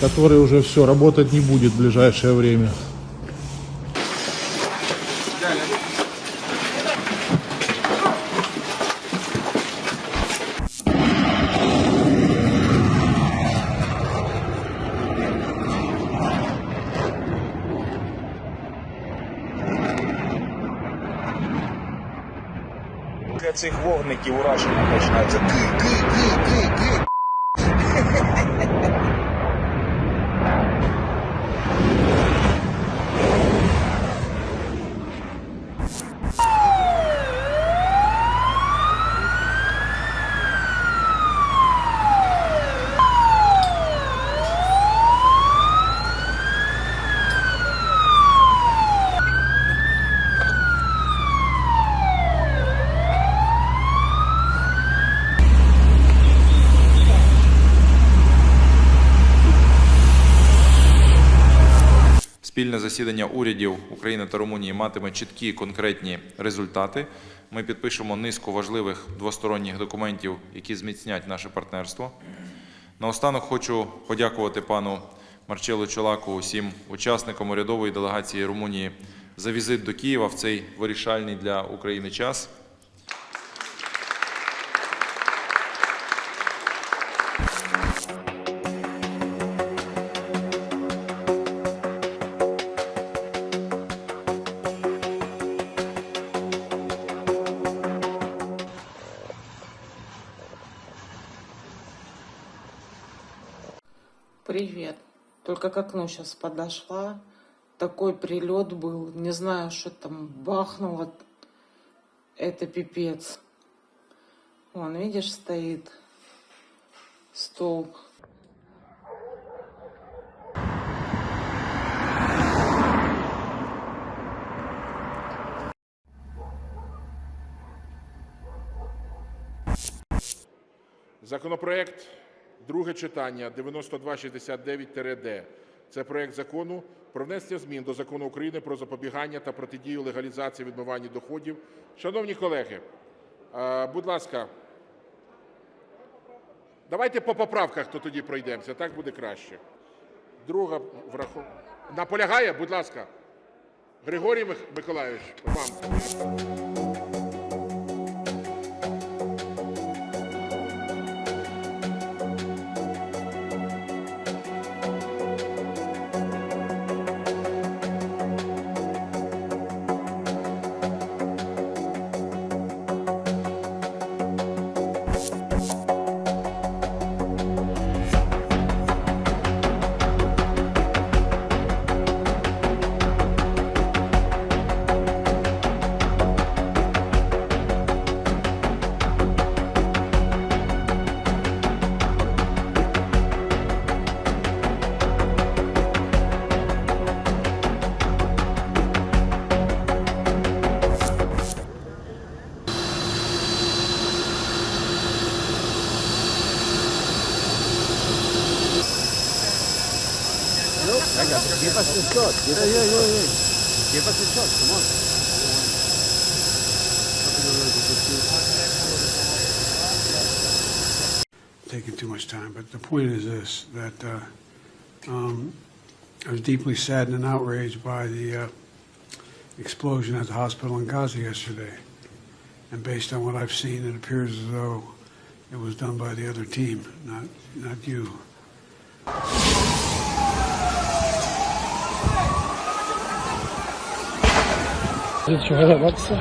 который уже все работать не будет в ближайшее время. Для цих вогників ураження починається. Спільне засідання урядів України та Румунії матиме чіткі конкретні результати. Ми підпишемо низку важливих двосторонніх документів, які зміцнять наше партнерство. Наостанок хочу подякувати пану Марчелу Чолаку, усім учасникам урядової делегації Румунії за візит до Києва в цей вирішальний для України час. Привет. Только к окну сейчас подошла. Такой прилет был. Не знаю, что там бахнуло. Это пипец. Вон, видишь, стоит столб. Законопроект, друге читання, 9269-д. Це проект закону про внесення змін до Закону України про запобігання та протидію легалізації відмивання доходів. Шановні колеги, е, будь ласка, давайте по поправках то тоді пройдемося, так буде краще. Друга врахов... Наполягає, будь ласка. Григорій Миколайович, вам. Taking too much time, but the point is this, that uh, um, I was deeply saddened and outraged by the uh, explosion at the hospital in Gaza yesterday. And based on what I've seen, it appears as though it was done by the other team, not, not you. Sieht 子